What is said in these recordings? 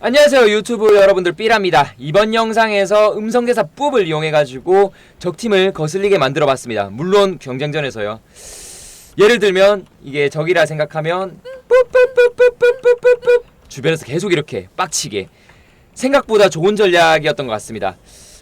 안녕하세요 유튜브 여러분들 삐랍니다. 이번 영상에서 음성대사 뿜을 이용해가지고 적팀을 거슬리게 만들어 봤습니다. 물론 경쟁전에서요. 예를 들면 이게 적이라 생각하면 뿌뿌뿌뿌뿌뿌뿌 주변에서 계속 이렇게 빡치게 생각보다 좋은 전략이었던 것 같습니다.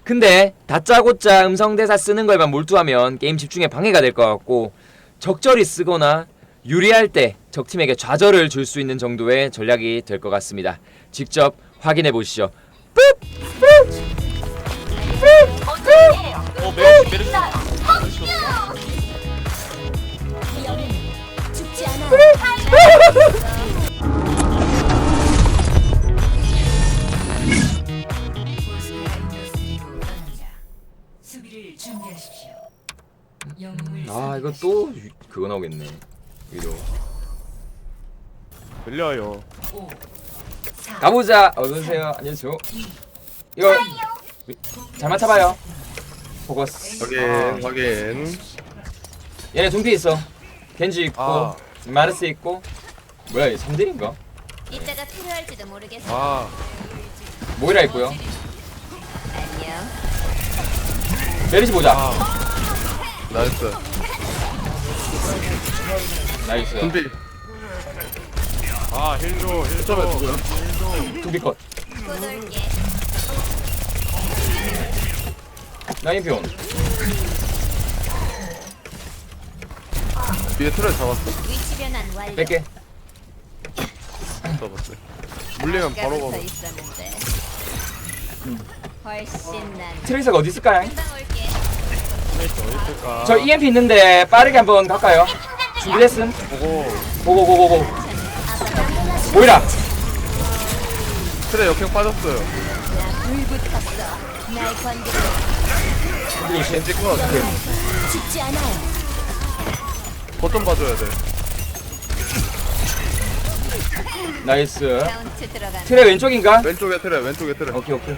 근데 다짜고짜 음성대사 쓰는 거에만 몰두하면 게임 집중에 방해가 될 것 같고 적절히 쓰거나 유리할 때 적팀에게 좌절을 줄 수 있는 정도의 전략이 될 것 같습니다. 직접 확인해 보시죠. 어 메르시 메르시 죽지 않아. 수비를 준비하십시오. 영웅을 아 이거 또 유- 그거 나오겠네. 위로 들려요 5, 4, 가보자. 어서 오세요. 안녕하세요. 이거 위- 잘 맞춰봐요. 포커스. 확인 확인 얘네 둠피 있어. 겐지 있고 아. 마르스 있고. 뭐야 이 3딜인가? 이따가 필요할지도 모르겠어. 아 모이라 있고요. 안녕. 메리시 보자. 아. 나이스 나이스. 준비 아 힐조 힐조 누구야? 둠피 컷. 나인피온. 뒤에 틀을 잡았어 위치 변환 완료. 뺄게. 잡았어 물리면 바로 가고 있었는데. 훨씬 난. 트레이서가 어디 있을까요? 금방 올게. 어디 있을까 저 EMP 있는데 빠르게 한번 갈까요? 준비됐음? 보고 고고고고고. 모이라. 틀에 역행 빠졌어요. 겐지. 겐지 컷 죽지 않아요. 거점 봐줘야 돼 나이스. 들어간. 트레 왼쪽인가? 왼쪽에 틀에 왼쪽에 틀에 오케이 오케이.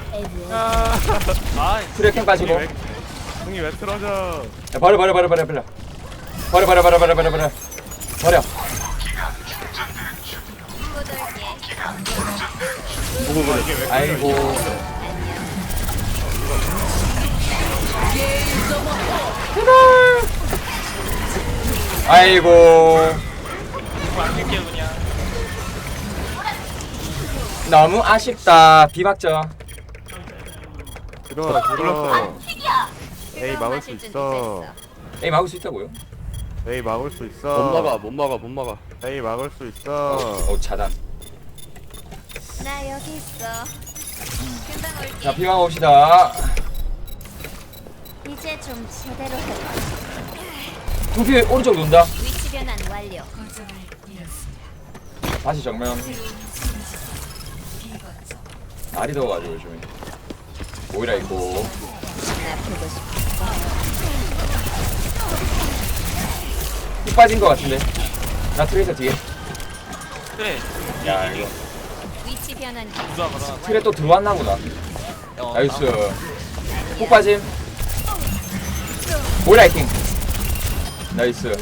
아 트레 캠 빠지고. 형이 왜, 형이 왜 틀어져 야, 버려 버려 버려 버려 버려. 버려 버려 버려 버려 버려 버려. 버려. 아이고. 아이고. 너무 아쉽다. 비박죠. 들어 들어 에이 막을 수 있어 에이 막을 수 있다고요? 에이 막을 수 있어 못 막아 못 막아 못 막아 에이 막을 수 있어 어 차단. 나 여기 있어. 금방 올게. 자 비방 옵시다. 이제 좀 제대로 해봐. 두피 오른쪽 논다. 위치 변환 완료. 다시 정면. 날이 더워가지고 요즘에. 오이라 있고. 나 보고 싶어. 피 빠진 것 같은데. 나 트레이서 뒤에. 그래 야 이거. 위치 변환 누가? 트레 또 들어왔나 보다. 어, 나이스. 폭 빠짐. 이킹. 나이스.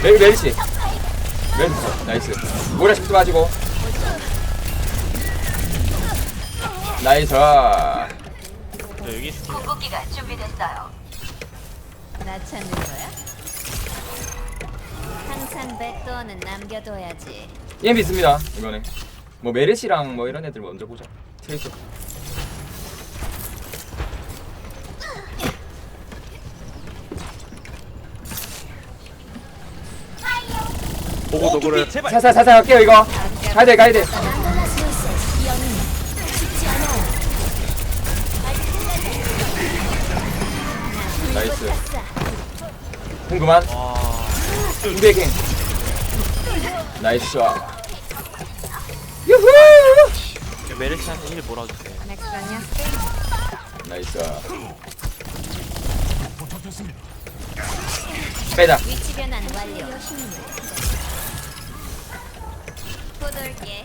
메리 메리시. 메리시. 나이스. 오이라 식도 빠지고. 나이스. 나 여기 있을게 나 찾는 거야? 항상 백도어는 남겨둬야지. EMP 있습니다. 이번에. 뭐 메르시랑 뭐 이런 애들 먼저 보자. 트레이서. 보고도 그래 제발 살살 살살 갈게요 이거. 가야 돼 가야 돼. 나이스. 궁금한. 와 준비의 킹. 나이스. 유후. 메르시한테 힐 몰아주세요 넥스 아니야? 나이스. 빼자. 위치 변환 완료. 포돌게.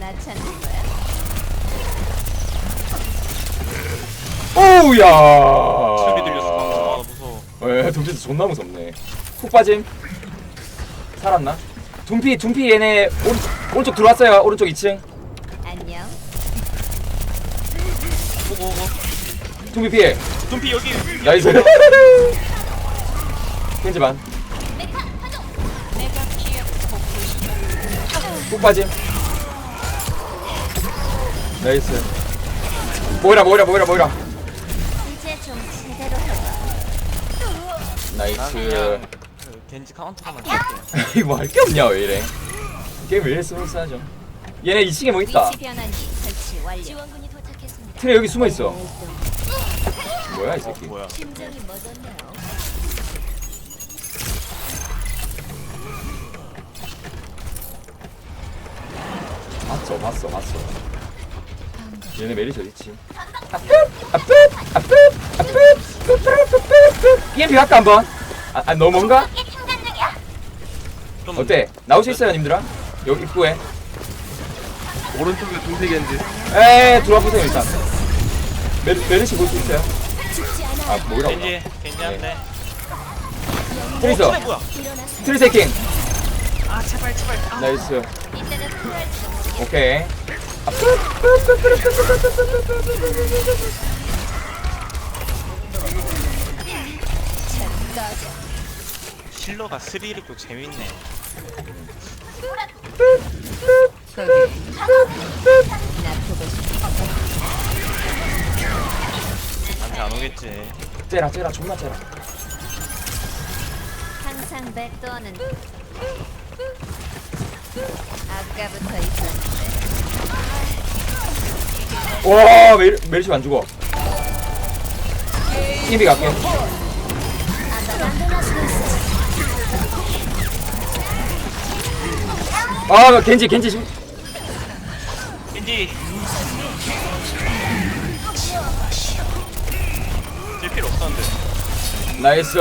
나 찾는 거야? 오우야. 수비 들렸어 아 무서워 에, 동진도 존나 무섭네. 푹 빠짐. 살았나? 둠피 둠피 얘네 오른쪽, 오른쪽 들어왔어요 오른쪽 2층 안녕. 오고 오고. 둠피 피해 둠피 여기. 나이스 반푹 빠짐 나이스 모이라 모이라 모이라 모이라 나이스 그냥 그 겐지 카운터만 쓸게요. 이거 뭐 할 게 없냐 왜 이래 게임 왜 이래 스무스하죠 얘네 2층에 뭐 있다 위치 변환기 설치 완료. 지원군이 도착했습니다. 트레 여기 숨어 있어 뭐야 이 새끼 뭐야? 심장이 멎었네요. 봤어 봤어 봤어 얘네 메리시 어딨지 EMP 할까 한번 아, 아 너무 뭔가? 좀 어때? 나올 수 있어요 님들아? 여기 입구에 오른쪽에 둠피 겐지. 에이 들어와 보세요 일단 메, 메리시 볼 수 있어요? 아 뭐이라고 겐지 겐지 한대. 트리서 트레 뭐야? 트리세킹 아 제발 제발. 아. 나이스 이때는 오케이 실러가 스릴 있고 재밌네. 나 보고 싶어. 나한테 안 오겠지. 째라 째라 존나 째라 항상 백도어는 아까부터 있었는데. 와 메리시 안 죽어 EMP 갈게 아 겐지 겐지 지금 겐지. 질 필요 없었는데. 나이스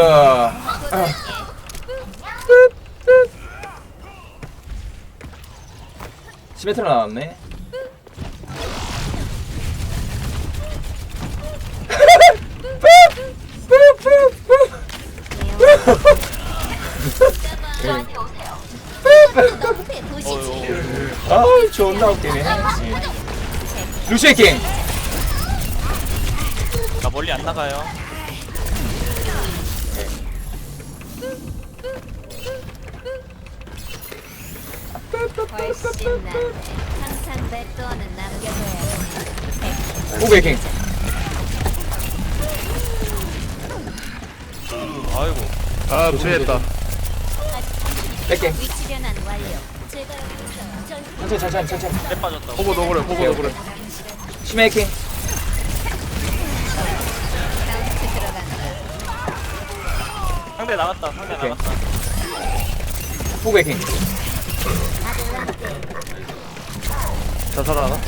시메트라 나왔네 존나 웃기네 루시의 킹 나 멀리 안 나가요. 훨씬. 항상 남겨둬야. 오베 킹 아이고. 아 무리했다. 뺄게 위치 변환 완료. 천천히 천천히 천천히 랩 빠졌다고. 호보 너그래 호보 너그래. 심해 킹. 상대 나갔다. 상대 오케이. 나갔다. 오베 킹자 살아나?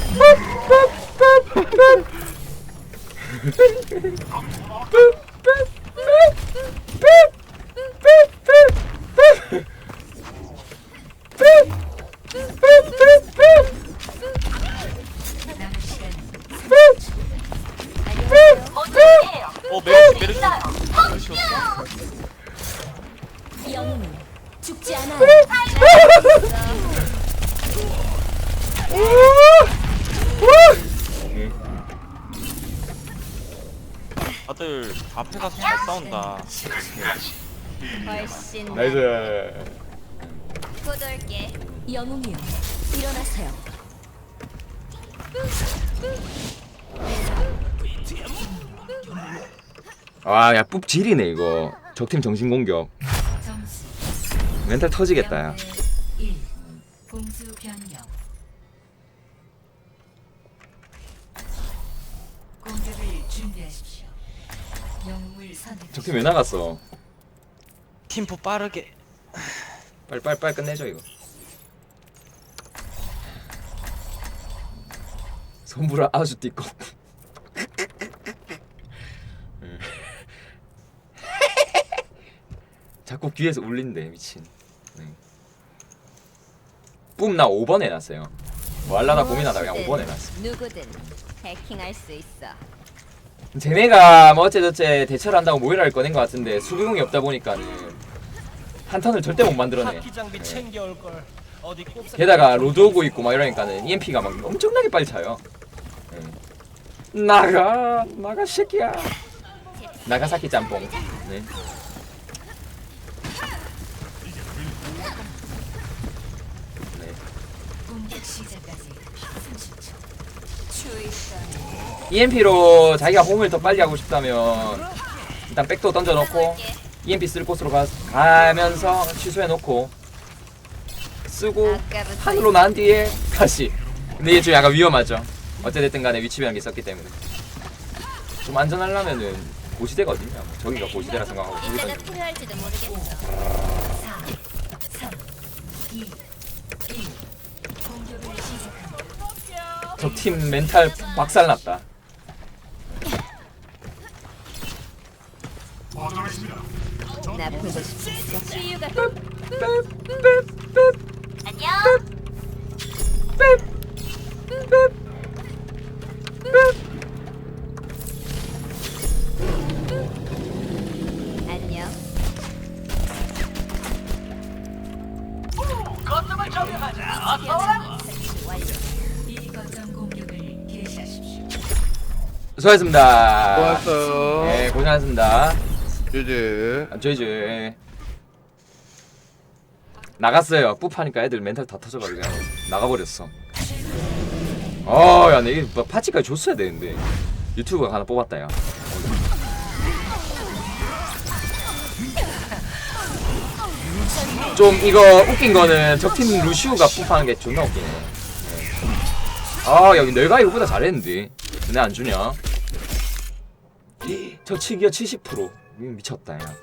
다들 앞에 가서 잘 싸운다. 훨씬 낫. 나이스 꼬돌게. 영웅이여, 일어나세요. ปุ๊ 지리네 이거 적팀 정신 공격 점수 멘탈 터지겠다 야 1 공수 변경 공격을 준비하십시오 적팀 왜 나갔어? 팀포 빠르게. 빨리 빨리 빨리 끝내줘 이거. 손부라 아주 띠꺼. 자꾸 귀에서 울린대 미친. 네. 뿜나 5번 해놨어요. 뭐 할라나 고민하다가 그냥 5번 해놨어. 누구든 해킹할 수 있어. 쟤네가 뭐 어째저째 대처를 한다고 모이라를 꺼낸 것 같은데 수비공이 없다 보니까는 한 턴을 절대 못 만들어내. 기 장비 챙겨올 걸. 어디 꼭 게다가 로드 오고 있고 막 이러니까는 EMP가 막 엄청나게 빨리 차요. 예. 나가 나가 새끼야. 나가사키 짬뽕. 네. 네. 공격 시작까지 30초. 추위선 EMP로 자기가 홈을 더 빨리 하고 싶다면 일단 백도 던져놓고 EMP 쓸 곳으로 가, 가면서 취소해놓고 쓰고 하늘로 난 뒤에 다시 근데 이게 좀 약간 위험하죠 어찌됐든 간에 위치변한 게 있었기 때문에 좀 안전하려면은 고시대거든요 뭐 저기가 고시대라 생각하고 일본 필요할지도 모르겠어. 4, 3, 2, 1. 공격을 시작합니다. 저팀 멘탈 박살났다 수고하셨습니다 고맙어요. 네 고생하셨습니다 즈즈. 아, 저희 이제 나갔어요. 뿌파니까 애들 멘탈 다 터져가지고 그냥 나가버렸어. 어, 야, 내뭐 파츠까지 줬어야 되는데 유튜브가 하나 뽑았다 야. 좀 이거 웃긴 거는 적팀 루시우가 뿜파는 게 존나 웃기네. 네. 아 여기 내가 이거보다 잘했는데 왜안 주냐? 저 치기가 70% 이거 미쳤다 야.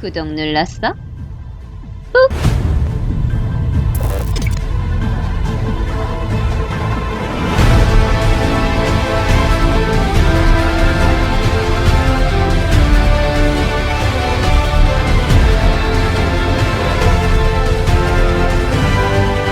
구독 눌렀어? 꾹.